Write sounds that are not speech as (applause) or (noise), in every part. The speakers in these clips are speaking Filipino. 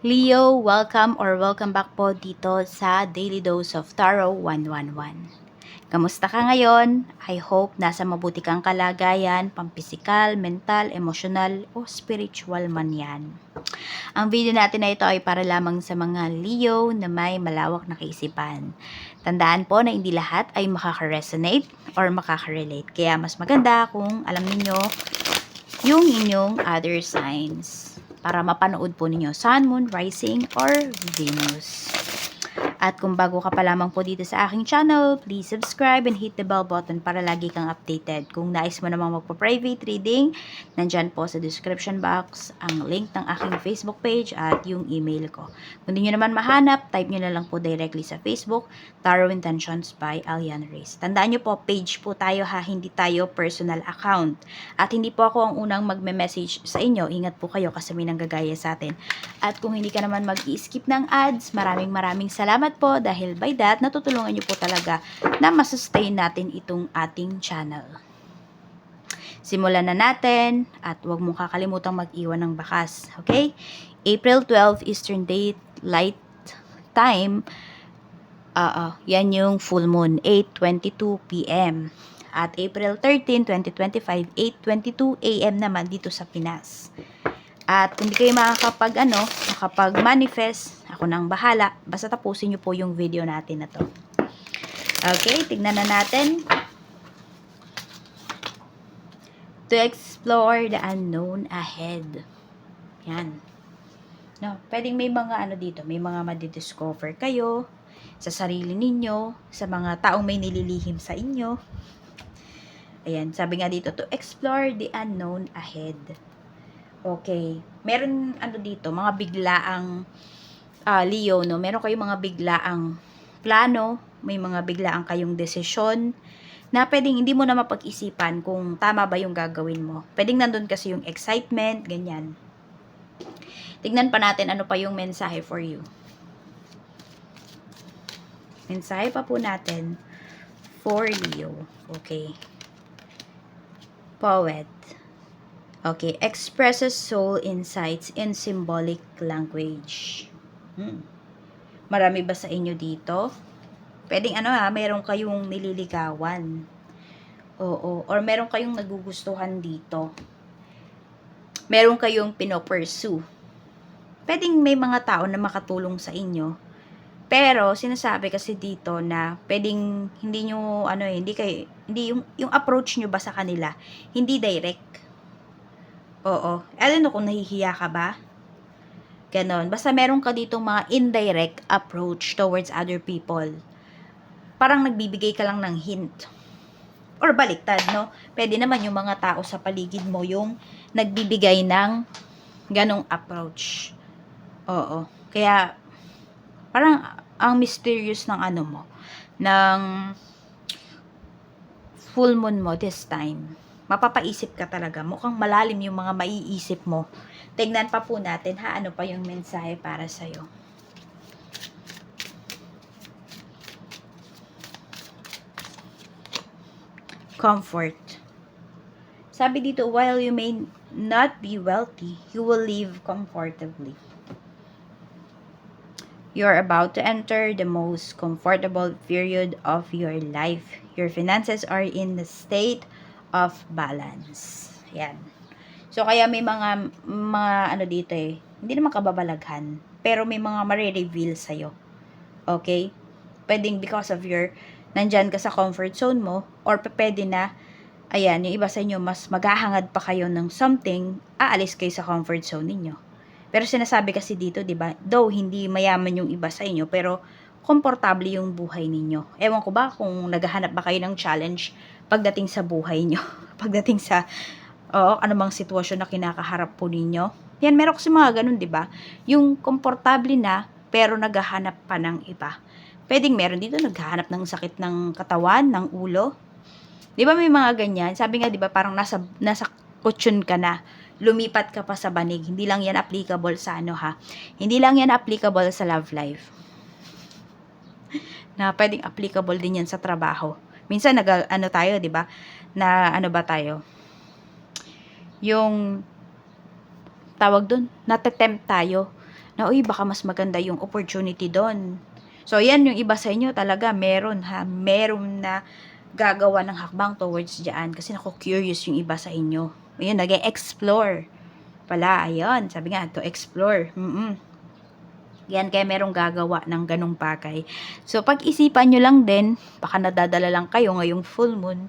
Leo, welcome or welcome back po dito sa Daily Dose of Tarot 111. Kamusta ka ngayon? I hope nasa mabuti kang kalagayan, pampisikal, mental, emosyonal, o spiritual man yan. Ang video natin na ito ay para lamang sa mga Leo na may malawak na kaisipan. Tandaan po na hindi lahat ay makaka-resonate or makaka-relate. Kaya mas maganda kung alam ninyo yung inyong other signs para mapanood po ninyo Sun, Moon, Rising, or Venus. At kung bago ka pa lamang po dito sa aking channel, please subscribe and hit the bell button para lagi kang updated. Kung nais mo namang magpa-private reading, nandyan po sa description box ang link ng aking Facebook page at yung email ko. Kung di nyo naman mahanap, type nyo na lang po directly sa Facebook, Tarot Intentions by Alian Reyes. Tandaan nyo po, page po tayo ha, hindi tayo personal account. At hindi po ako ang unang magme-message sa inyo. Ingat po kayo kasi may nanggagaya sa atin. At kung hindi ka naman mag-skip ng ads, maraming maraming salamat po dahil by that, natutulungan nyo po talaga na masustain natin itong ating channel. Simulan na natin at huwag mong kakalimutang mag-iwan ng bakas. Okay? April 12 Eastern Date Light Time. Oo, yan yung full moon, 8.22 p.m. At April 13, 2025, 8.22 a.m. naman dito sa Pinas. At kung di kayo makakapag ano, makapag-manifest, ako nang bahala. Basta tapusin nyo po yung video natin na to. Okay, tignan na natin. To explore the unknown ahead. Yan. No, pwedeng may mga ano dito, may mga madidiscover kayo sa sarili ninyo, sa mga taong may nililihim sa inyo. Ayan, sabi nga dito, to explore the unknown ahead. Okay. Meron ano dito, mga biglaang ah, Leo, no? Meron kayong mga biglaang plano, may mga biglaang kayong desisyon na pwedeng hindi mo na mapag-isipan kung tama ba yung gagawin mo. Pwedeng nandun kasi yung excitement, ganyan. Tignan pa natin ano pa yung mensahe for you. Mensahe pa po natin for Leo. Okay. Poet. Okay. Expresses soul insights in symbolic language. Hmm. Marami ba sa inyo dito? Pwedeng ano ha, meron kayong nililigawan. Oo. Or meron kayong nagugustuhan dito. Meron kayong pinopursue. Pwedeng may mga tao na makatulong sa inyo. Pero sinasabi kasi dito na pwedeng hindi nyo ano eh, hindi kayo hindi yung yung approach nyo ba sa kanila hindi direct. Oo. Alam mo kung nahihiya ka ba? Ganon. Basta meron ka ditong mga indirect approach towards other people. Parang nagbibigay ka lang ng hint. Or baliktad, no? Pwede naman yung mga tao sa paligid mo yung nagbibigay ng ganong approach. Oo. Kaya, parang ang mysterious ng ano mo, ng full moon mo this time. Mapapaisip ka talaga. Mukhang malalim yung mga maiisip mo. Tingnan pa po natin ha, ano pa yung mensahe para sa'yo. Comfort. Sabi dito, while you may not be wealthy, you will live comfortably. You're about to enter the most comfortable period of your life. Your finances are in the state of balance. Yan. So, kaya may mga, mga ano dito eh, hindi naman kababalaghan, pero may mga marireveal sa'yo. Okay? Pwedeng because of your, nandyan ka sa comfort zone mo, or pwede na, ayan, yung iba sa inyo, mas maghahangad pa kayo ng something, aalis kayo sa comfort zone ninyo. Pero sinasabi kasi dito, 'di ba? Though hindi mayaman yung iba sa inyo, pero komportable yung buhay ninyo. Ewan ko ba kung naghahanap ba kayo ng challenge pagdating sa buhay nyo. (laughs) pagdating sa oo, anumang sitwasyon na kinakaharap po ninyo. Yan, meron kasi mga ganun, 'di ba? Yung komportable na pero naghahanap pa ng iba. Pwedeng meron dito naghahanap ng sakit ng katawan, ng ulo. 'Di ba may mga ganyan? Sabi nga 'di ba parang nasa nasa kutsyon ka na lumipat ka pa sa banig. Hindi lang yan applicable sa ano ha. Hindi lang yan applicable sa love life. Na pwedeng applicable din yan sa trabaho. Minsan nag ano tayo, 'di ba? Na ano ba tayo? Yung tawag doon, natatempt tayo na, uy, baka mas maganda yung opportunity doon. So, yan yung iba sa inyo talaga, meron ha, meron na gagawa ng hakbang towards dyan kasi naku, curious yung iba sa inyo. Ayun, nag explore pala, ayun, sabi nga, to explore. Mm-mm. Yan, kaya merong gagawa ng ganong bagay. So, pag-isipan nyo lang din, baka nadadala lang kayo ngayong full moon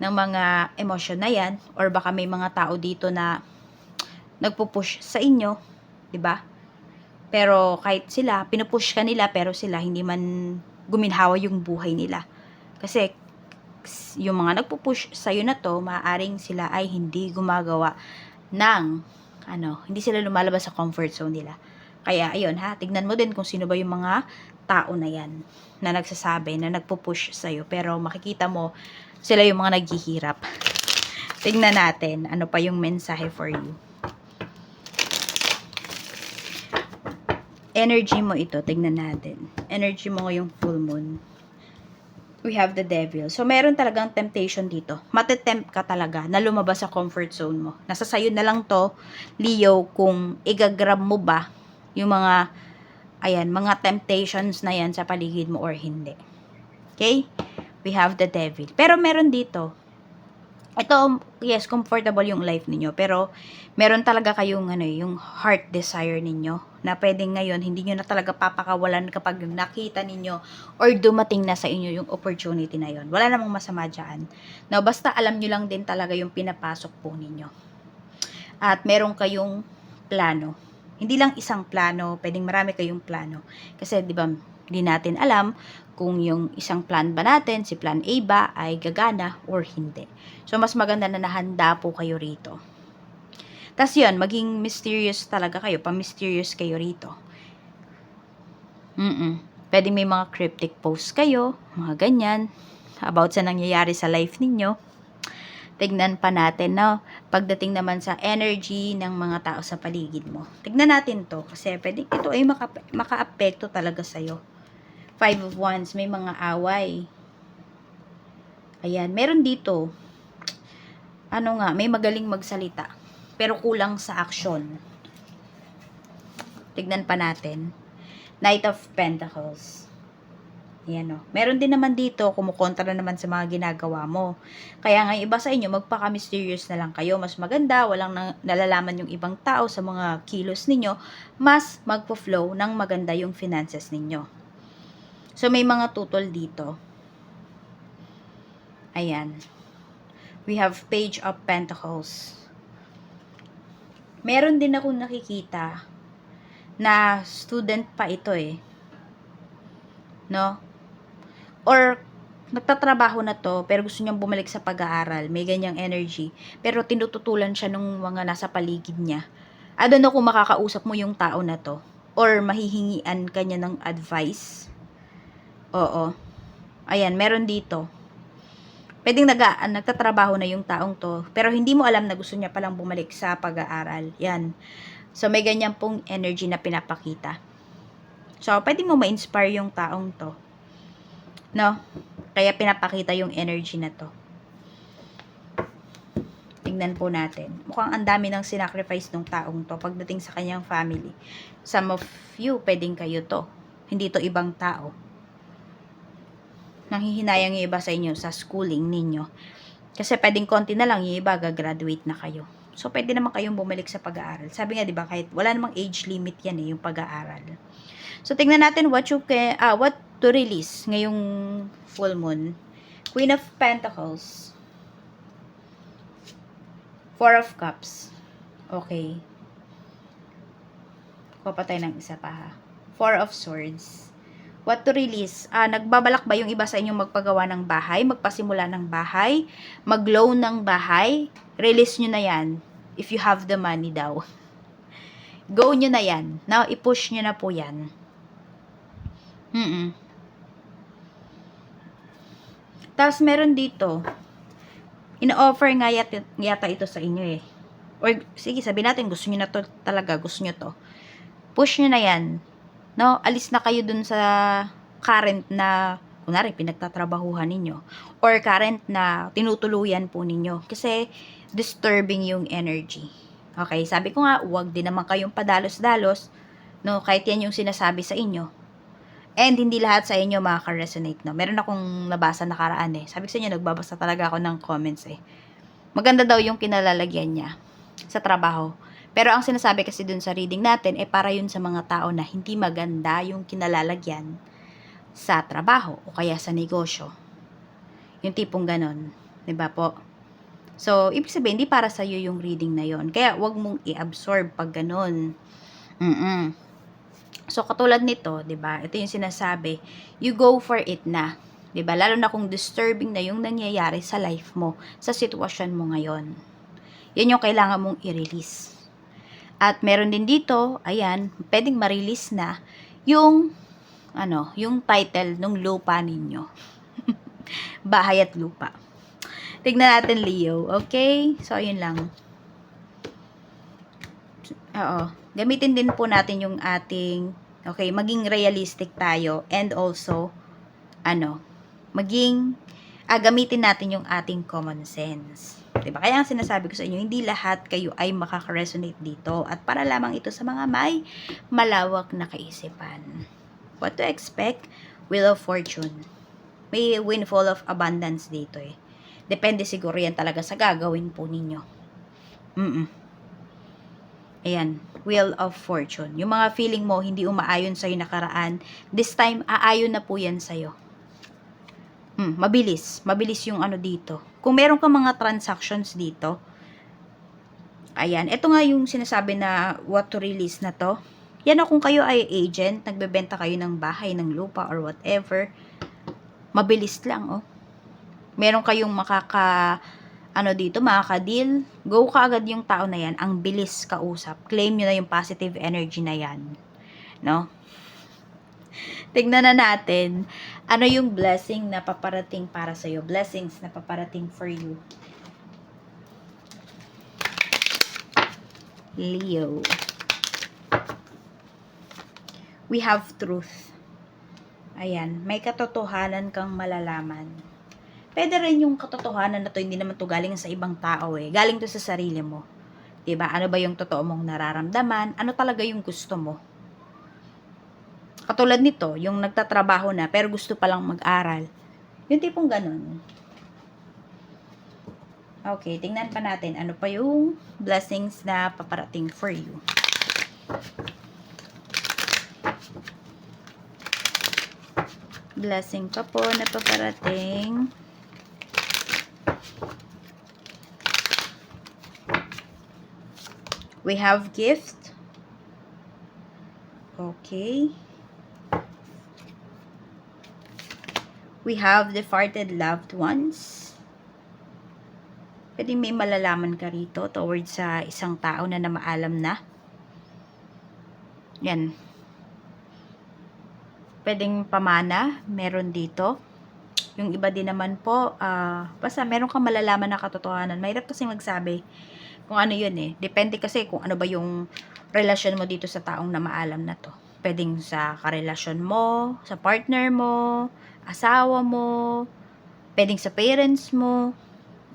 ng mga emosyon na yan, or baka may mga tao dito na nagpupush sa inyo, 'di ba? Pero kahit sila, pinupush ka nila, pero sila hindi man guminhawa yung buhay nila. Kasi yung mga nagpupush sa'yo na to, maaaring sila ay hindi gumagawa ng, ano, hindi sila lumalabas sa comfort zone nila. Kaya, ayun ha, tignan mo din kung sino ba yung mga tao na yan na nagsasabi, na nagpupush sa'yo. Pero makikita mo, sila yung mga naghihirap. Tignan natin, ano pa yung mensahe for you. Energy mo ito, tignan natin. Energy mo ngayong full moon. We have the devil. So, meron talagang temptation dito. Matetempt ka talaga na lumabas sa comfort zone mo. Nasa sayo na lang to, Leo, kung igagrab mo ba yung mga, ayan, mga temptations na yan sa paligid mo or hindi. Okay? We have the devil. Pero meron dito, ito, yes, comfortable yung life ninyo. Pero, meron talaga kayong, ano, yung heart desire ninyo. Na pwedeng ngayon, hindi nyo na talaga papakawalan kapag nakita ninyo or dumating na sa inyo yung opportunity na yon. Wala namang masama dyan. No, basta alam nyo lang din talaga yung pinapasok po ninyo. At meron kayong plano. Hindi lang isang plano, pwedeng marami kayong plano. Kasi, di ba, hindi natin alam kung yung isang plan ba natin, si plan A ba, ay gagana or hindi. So, mas maganda na nahanda po kayo rito. Tapos yun, maging mysterious talaga kayo, pa-mysterious kayo rito. Mm Pwede may mga cryptic posts kayo, mga ganyan, about sa nangyayari sa life ninyo. Tignan pa natin na pagdating naman sa energy ng mga tao sa paligid mo. Tignan natin to kasi pwede ito ay maka, maka-apekto talaga sa'yo. Five of Wands, may mga away. Ayan, meron dito. Ano nga, may magaling magsalita. Pero kulang sa action. Tignan pa natin. Knight of Pentacles. Ayan o. Meron din naman dito, kumukontra naman sa mga ginagawa mo. Kaya nga iba sa inyo, magpaka-mysterious na lang kayo. Mas maganda, walang na- nalalaman yung ibang tao sa mga kilos ninyo. Mas magpo-flow ng maganda yung finances ninyo. So, may mga tutol dito. Ayan. We have Page of Pentacles. Meron din ako nakikita na student pa ito eh. No? Or, nagtatrabaho na to, pero gusto niyang bumalik sa pag-aaral. May ganyang energy. Pero tinututulan siya nung mga nasa paligid niya. I don't know kung makakausap mo yung tao na to. Or mahihingian ka niya ng advice. Oo. Ayan, meron dito. Pwedeng nag nagtatrabaho na yung taong to, pero hindi mo alam na gusto niya palang bumalik sa pag-aaral. Yan. So, may ganyan pong energy na pinapakita. So, pwede mo ma-inspire yung taong to. No? Kaya pinapakita yung energy na to. Tingnan po natin. Mukhang ang dami ng sinacrifice ng taong to pagdating sa kanyang family. Some of you, pwedeng kayo to. Hindi to ibang tao nanghihinayang yung iba sa inyo sa schooling ninyo. Kasi pwedeng konti na lang, yung iba gagraduate na kayo. So, pwede naman kayong bumalik sa pag-aaral. Sabi nga, di ba, kahit wala namang age limit yan eh, yung pag-aaral. So, tingnan natin what you can, ah, what to release ngayong full moon. Queen of Pentacles. Four of Cups. Okay. Kuha tayo ng isa pa ha. Four of Swords. What to release? Ah, nagbabalak ba yung iba sa inyong magpagawa ng bahay, magpasimula ng bahay, mag-loan ng bahay? Release nyo na yan. If you have the money daw. Go nyo na yan. Now, i-push nyo na po yan. Mm Tapos, meron dito. Ino-offer nga yata, yata ito sa inyo eh. Or, sige, sabi natin, gusto nyo na to talaga, gusto nyo to. Push nyo na yan no, alis na kayo dun sa current na kunwari pinagtatrabahuhan ninyo or current na tinutuluyan po ninyo kasi disturbing yung energy. Okay, sabi ko nga, huwag din naman kayong padalos-dalos No, kahit yan yung sinasabi sa inyo. And hindi lahat sa inyo makaka-resonate, no. Meron akong nabasa nakaraan eh. Sabi ko sa inyo, nagbabasa talaga ako ng comments eh. Maganda daw yung kinalalagyan niya sa trabaho. Pero ang sinasabi kasi dun sa reading natin, eh para yun sa mga tao na hindi maganda yung kinalalagyan sa trabaho o kaya sa negosyo. Yung tipong ganon. ba po? So, ibig sabihin, hindi para sa iyo yung reading na yon. Kaya, wag mong i-absorb pag ganon. Mm So, katulad nito, 'di ba? Ito yung sinasabi, you go for it na. 'Di ba? Lalo na kung disturbing na yung nangyayari sa life mo, sa sitwasyon mo ngayon. Yan yung kailangan mong i-release. At meron din dito, ayan, pwedeng ma-release na yung ano, yung title ng lupa ninyo. (laughs) Bahay at lupa. Tignan natin Leo, okay? So ayun lang. Oo. Gamitin din po natin yung ating okay, maging realistic tayo and also ano, maging ah, gamitin natin yung ating common sense. 'Di ba? Kaya ang sinasabi ko sa inyo, hindi lahat kayo ay makaka-resonate dito at para lamang ito sa mga may malawak na kaisipan. What to expect? Wheel of Fortune. May windfall of abundance dito eh. Depende siguro yan talaga sa gagawin po ninyo. Mm Ayan, Wheel of Fortune. Yung mga feeling mo hindi umaayon sa'yo nakaraan, this time aayon na po yan sa'yo. Hmm, mabilis. Mabilis yung ano dito. Kung meron ka mga transactions dito, ayan, ito nga yung sinasabi na what to release na to. Yan o kung kayo ay agent, nagbebenta kayo ng bahay, ng lupa, or whatever, mabilis lang, oh. Meron kayong makaka, ano dito, makaka-deal, go ka agad yung tao na yan, ang bilis kausap. Claim nyo na yung positive energy na yan. No? Tignan na natin, ano yung blessing na paparating para sa'yo. Blessings na paparating for you. Leo. We have truth. Ayan, may katotohanan kang malalaman. Pwede rin yung katotohanan na to, hindi naman to galing sa ibang tao eh. Galing to sa sarili mo. ba? Ano ba yung totoo mong nararamdaman? Ano talaga yung gusto mo? Katulad nito, yung nagtatrabaho na pero gusto pa lang mag-aral. Yung tipong ganun. Okay, tingnan pa natin ano pa yung blessings na paparating for you. Blessing pa po na paparating. We have gift. Okay. We have departed loved ones. Pwede may malalaman ka rito towards sa isang tao na namaalam na. Yan. Pwedeng pamana, meron dito. Yung iba din naman po, uh, basta meron kang malalaman na katotohanan. Mahirap kasi magsabi kung ano yun eh. Depende kasi kung ano ba yung relasyon mo dito sa taong na maalam na to. Pwedeng sa karelasyon mo, sa partner mo, asawa mo, pwedeng sa parents mo.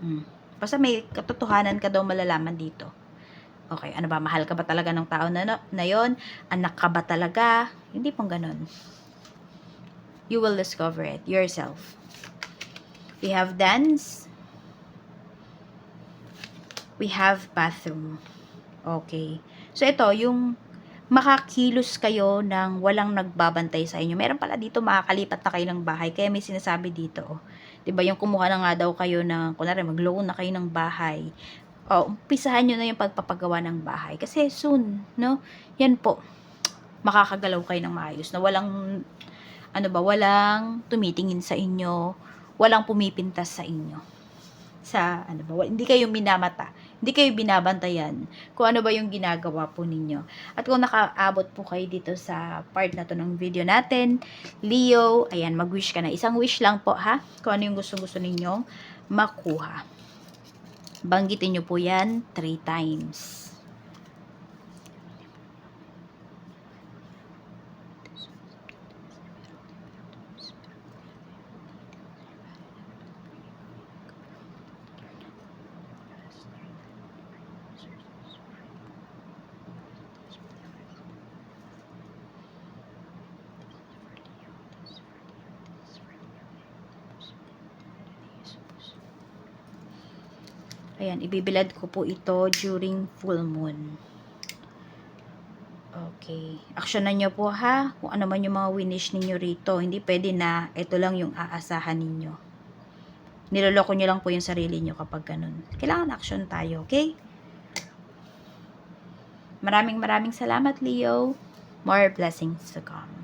Hmm. Basta may katotohanan ka daw malalaman dito. Okay, ano ba, mahal ka ba talaga ng tao na, na yon? Anak ka ba talaga? Hindi pong ganun. You will discover it yourself. We have dance. We have bathroom. Okay. So, ito, yung makakilos kayo ng walang nagbabantay sa inyo. Meron pala dito makakalipat na kayo ng bahay. Kaya may sinasabi dito, oh. ba yung kumuha na nga daw kayo ng kunwari mag-loan na kayo ng bahay. Oh, umpisahan niyo na yung pagpapagawa ng bahay kasi soon, no? Yan po. Makakagalaw kayo ng maayos na walang ano ba, walang tumitingin sa inyo, walang pumipintas sa inyo sa ano ba, hindi kayo minamata, hindi kayo binabantayan kung ano ba yung ginagawa po ninyo. At kung nakaabot po kayo dito sa part na to ng video natin, Leo, ayan, mag-wish ka na. Isang wish lang po ha, kung ano yung gusto-gusto ninyong makuha. Banggitin nyo po yan 3 times. Ayan, ibibilad ko po ito during full moon. Okay. Aksyonan nyo po ha, kung ano man yung mga winish ninyo rito. Hindi pwede na ito lang yung aasahan ninyo. Niloloko nyo lang po yung sarili nyo kapag ganun. Kailangan action tayo, okay? Maraming maraming salamat, Leo. More blessings to come.